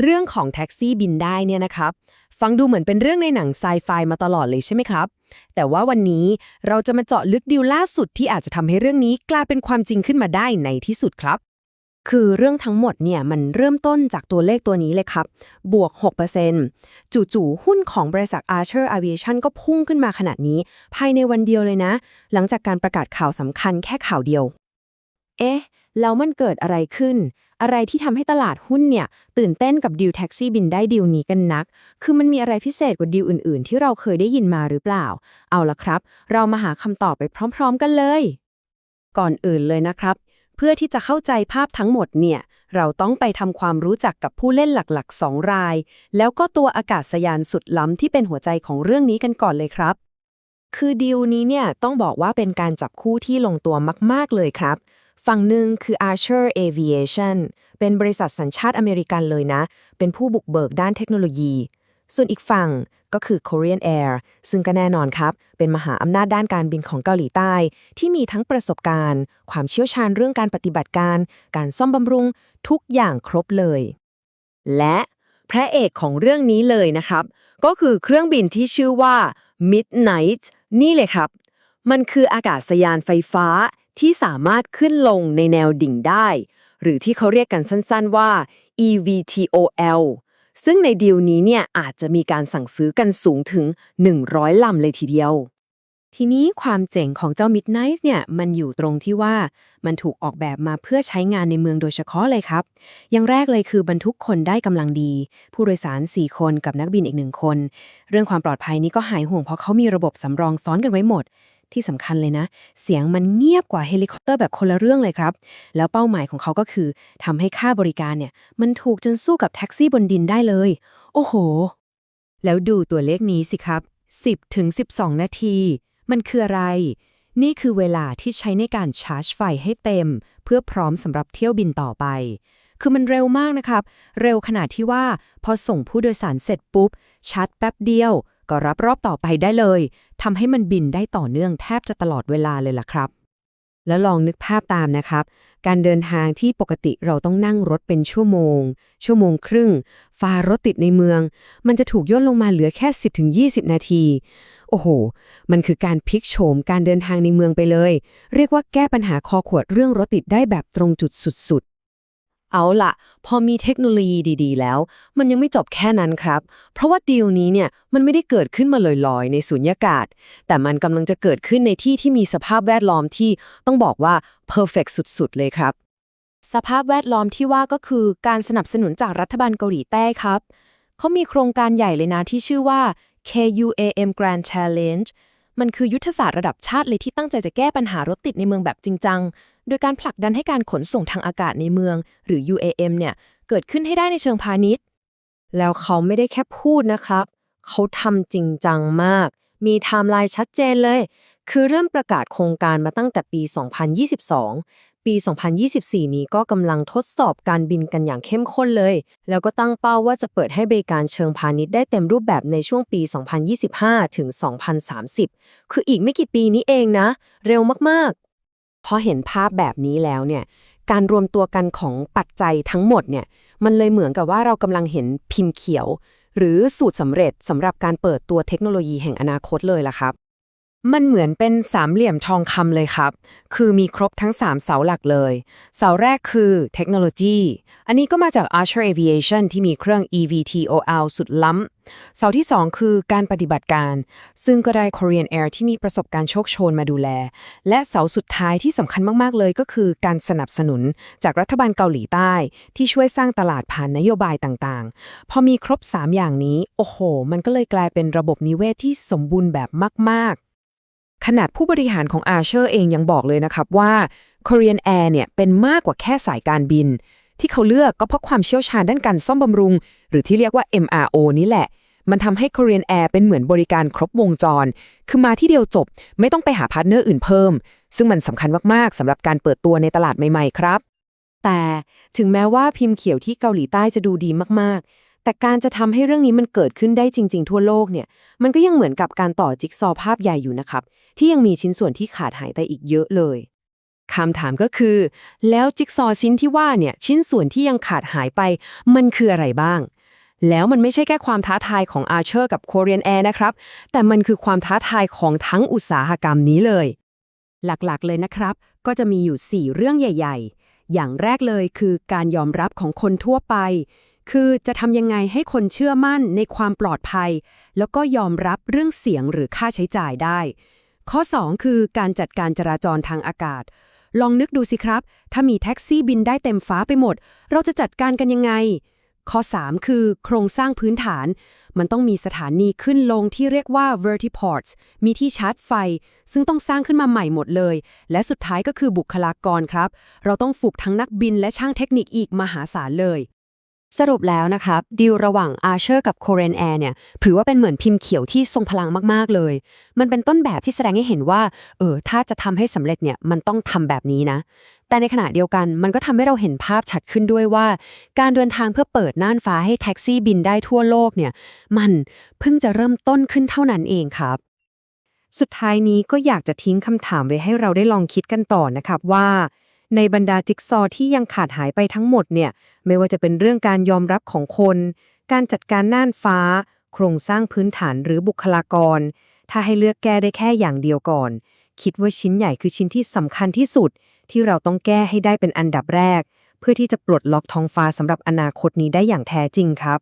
เรื่องของแท็กซี่บินได้เนี่ยนะครับ ฟังดูเหมือนเป็นเรื่องในหนังไซไฟมาตลอดเลยใช่ไหมครับ แต่ว่าวันนี้เราจะมาเจาะลึกดีลล่าสุดที่อาจจะทำให้เรื่องนี้กลายเป็นความจริงขึ้นมาได้ในที่สุดครับ คือเรื่องทั้งหมดเนี่ยมันเริ่มต้นจากตัวเลขตัวนี้เลยครับ บวก 6%จู่ๆหุ้นของบริษัท Archer Aviation ก็พุ่งขึ้นมาขนาดนี้ ภายในวันเดียวเลยนะ หลังจากการประกาศข่าวสำคัญแค่ข่าวเดียว เอ๊ะแล้วมันเกิดอะไรขึ้น อะไรที่ทำให้ตลาดหุ้นเนี่ย ตื่นเต้นกับดีลแท็กซี่บินได้ดีลนี้กันนัก คือมันมีอะไรพิเศษกว่าดีลอื่น ๆ ที่เราเคยได้ยินมาหรือเปล่า เอาละครับ เรามาหาคำตอบไปพร้อม ๆ กันเลย ก่อนอื่นเลยนะครับ เพื่อที่จะเข้าใจภาพทั้งหมดเนี่ย เราต้องไปทำความรู้จักกับผู้เล่นหลักๆ2ราย แล้วก็ตัวอากาศยานสุดล้ำที่เป็นหัวใจของเรื่องนี้กันก่อนเลยครับคือดีลนี้เนี่ยต้องบอกว่าเป็นการจับคู่ที่ลงตัวมาก ๆ เลยครับ ฝั่งหนึ่งคือ Archer Aviation เป็นบริษัทสัญชาติอเมริกันเลยนะ เป็นผู้บุกเบิกด้านเทคโนโลยี ส่วนอีกฝั่งก็คือ Korean Air ซึ่งก็แน่นอนครับ เป็นมหาอำนาจด้านการบินของเกาหลีใต้ ที่มีทั้งประสบการณ์ ความเชี่ยวชาญเรื่องการปฏิบัติการ การซ่อมบำรุง ทุกอย่างครบเลย และพระเอกของเรื่องนี้เลยนะครับ ก็คือเครื่องบินที่ชื่อว่า Midnight นี่เลยครับ มันคืออากาศยานไฟฟ้า ที่สามารถขึ้นลงในแนวดิ่งได้ หรือที่เขาเรียกกันสั้นๆว่า EVTOL ซึ่งในดีลนี้เนี่ยอาจจะมีการสั่งซื้อกันสูงถึง 100 ลำเลยทีเดียว ทีนี้ความเจ๋งของเจ้า Midnight เนี่ยมันอยู่ตรงที่ว่ามันถูกออกแบบมาเพื่อใช้งานในเมืองโดยเฉพาะเลยครับ อย่างแรกเลยคือบรรทุกคนได้กำลังดี ผู้โดยสาร 4 คนกับนักบินอีกหนึ่งคน เรื่องความปลอดภัยนี้ก็หายห่วงเพราะเขามีระบบสำรองซ้อนกันไว้หมด ที่สำคัญเลยนะ เสียงมันเงียบกว่าเฮลิคอปเตอร์แบบคนละเรื่องเลยครับ แล้วเป้าหมายของเขาก็คือทำให้ค่าบริการเนี่ย มันถูกจนสู้กับแท็กซี่บนดินได้เลย โอ้โห แล้วดูตัวเลขนี้สิครับ 10ถึง12 นาที มันคืออะไร นี่คือเวลาที่ใช้ในการชาร์จไฟให้เต็ม เพื่อพร้อมสำหรับเที่ยวบินต่อไป คือมันเร็วมากนะครับ เร็วขนาดที่ว่า พอส่งผู้โดยสารเสร็จปุ๊บชาร์จแป๊บเดียว ก็รับรอบต่อไปได้เลยทำให้มันบินได้ต่อเนื่องแทบจะตลอดเวลาเลยล่ะครับ แล้วลองนึกภาพตามนะครับ การเดินทางที่ปกติเราต้องนั่งรถเป็นชั่วโมง ชั่วโมงครึ่งฟ้ารถติดในเมือง มันจะถูกย่นลงมาเหลือแค่ 10-20 นาที โอ้โห มันคือการพลิกโฉมการเดินทางในเมืองไปเลย เรียกว่าแก้ปัญหาคอขวดเรื่องรถติดได้แบบตรงจุดสุดๆ เอาละพอมีเทคโนโลยีดีๆ แล้ว มันยังไม่จบแค่นั้นครับ เพราะว่าดีลนี้เนี่ยมันไม่ได้เกิดขึ้นมาลอยๆ ในสุญญากาศ แต่มันกำลังจะเกิดขึ้นในที่ที่มีสภาพแวดล้อมที่ต้องบอกว่า perfect สุดๆ เลยครับ สภาพแวดล้อมที่ว่าก็คือการสนับสนุนจากรัฐบาลเกาหลีใต้ครับ เขามีโครงการใหญ่เลยนะที่ชื่อว่า KUAM Grand Challenge มันคือยุทธศาสตร์ระดับชาติเลยที่ตั้งใจจะแก้ปัญหารถติดในเมืองแบบจริงจัง โดยการผลักดันให้การขนส่งทางอากาศในเมือง หรือ UAM เนี่ยเกิดขึ้นให้ได้ในเชิงพาณิชย์ แล้วเขาไม่ได้แค่พูดนะครับ เขาทำจริงจังมาก มีไทม์ไลน์ชัดเจนเลย คือเริ่มประกาศโครงการมาตั้งแต่ปี 2022 ปี 2024 นี้ก็กำลังทดสอบการบินกันอย่างเข้มข้นเลย แล้วก็ตั้งเป้าว่าจะเปิดให้บริการเชิงพาณิชย์ได้เต็มรูปแบบในช่วงปี 2025 ถึง 2030 คืออีกไม่กี่ปีนี้เองนะ เร็วมากๆ พอเห็นภาพแบบนี้แล้วเนี่ยการรวมตัวกันของปัจจัยทั้งหมดเนี่ยมันเลยเหมือนกับว่าเรากำลังเห็นพิมพ์เขียว หรือสูตรสำเร็จสำหรับการเปิดตัวเทคโนโลยีแห่งอนาคตเลยล่ะครับ มันเหมือนเป็นสามเหลี่ยมทองคำเลยครับ คือมีครบทั้ง 3 เสาหลักเลย เสาแรกคือเทคโนโลยี อันนี้ก็มาจาก Archer Aviation ที่มีเครื่อง EVTOL สุดล้ำ เสาที่ 2 คือการปฏิบัติการ ซึ่งก็ได้ Korean Air ที่มีประสบการณ์โชคโชนมาดูแล และเสาสุดท้ายที่สำคัญมาก ๆ เลยก็คือการสนับสนุนจากรัฐบาลเกาหลีใต้ ที่ช่วยสร้างตลาดผ่านนโยบายต่างๆ พอมีครบ 3 อย่างนี้ โอ้โห มันก็เลยกลายเป็นระบบนิเวศที่สมบูรณ์แบบมาก ๆ ขนาดผู้บริหารของ Archer เองยังบอกเลยนะครับว่า Korean Air เนี่ยเป็นมากกว่าแค่สายการบิน ที่เขาเลือกก็เพราะความเชี่ยวชาญด้านการซ่อมบำรุง หรือที่เรียกว่า MRO นี่แหละ มันทำให้ Korean Air เป็นเหมือนบริการครบวงจร คือมาที่เดียวจบ ไม่ต้องไปหาพาร์ทเนอร์อื่นเพิ่ม ซึ่งมันสำคัญมากๆสำหรับการเปิดตัวในตลาดใหม่ๆครับ แต่ถึงแม้ว่าพิมพ์เขียวที่เกาหลีใต้จะดูดีมากๆแต่การจะทำให้เรื่องนี้มันเกิดขึ้นได้จริง ๆ ทั่วโลกเนี่ย มันก็ยังเหมือนกับการต่อจิ๊กซอว์ภาพใหญ่อยู่นะครับ ที่ยังมีชิ้นส่วนที่ขาดหายไปอีกเยอะเลยคำถามก็คือ แล้วจิ๊กซอชิ้นที่ว่าเนี่ยชิ้นส่วนที่ยังขาดหายไป มันคืออะไรบ้าง แล้วมันไม่ใช่แค่ความท้าทายของอาเชอร์กับ Korean Air นะครับ แต่มันคือความท้าทายของทั้งอุตสาหกรรมนี้เลย หลักๆเลยนะครับ ก็จะมีอยู่ 4 เรื่องใหญ่ ๆ อย่างแรกเลยคือการยอมรับของคนทั่วไป คือจะทำยังไงให้คนเชื่อมั่นในความปลอดภัย แล้วก็ยอมรับเรื่องเสียงหรือค่าใช้จ่ายได้ ข้อ 2 คือการจัดการจราจรทางอากาศ ลองนึกดูสิครับ ถ้ามีแท็กซี่บินได้เต็มฟ้าไปหมด เราจะจัดการกันยังไง ข้อ 3 คือ โครงสร้างพื้นฐาน มันต้องมีสถานีขึ้นลงที่เรียกว่า vertiports มีที่ชาร์จไฟ ซึ่งต้องสร้างขึ้นมาใหม่หมดเลย และสุดท้ายก็คือบุคลากรครับ เราต้องฝึกทั้งนักบินและช่างเทคนิคอีกมหาศาลเลย สรุปแล้วนะครับดีลระหว่าง Archer กับ Korean Air เนี่ยถือว่าเป็นเหมือนพิมพ์เขียวที่ทรงพลังมาก ๆ เลย มันเป็นต้นแบบที่แสดงให้เห็นว่า เออ ถ้าจะทำให้สำเร็จเนี่ยมันต้องทำแบบนี้นะ แต่ในขณะเดียวกันมันก็ทำให้เราเห็นภาพชัดขึ้นด้วยว่า การเดินทางเพื่อเปิดน่านฟ้าให้แท็กซี่บินได้ทั่วโลกเนี่ย มันเพิ่งจะเริ่มต้นขึ้นเท่านั้นเองครับ สุดท้ายนี้ก็อยากจะทิ้งคำถามไว้ให้เราได้ลองคิดกันต่อนะครับว่า ในบรรดาจิ๊กซอที่ยังขาดหายไปทั้งหมดเนี่ย ไม่ว่าจะเป็นเรื่องการยอมรับของคน การจัดการน่านฟ้า โครงสร้างพื้นฐานหรือบุคลากร ถ้าให้เลือกแก้ได้แค่อย่างเดียวก่อน คิดว่าชิ้นใหญ่คือชิ้นที่สำคัญที่สุด ที่เราต้องแก้ให้ได้เป็นอันดับแรก เพื่อที่จะปลดล็อกท้องฟ้าสำหรับอนาคตนี้ได้อย่างแท้จริงครับ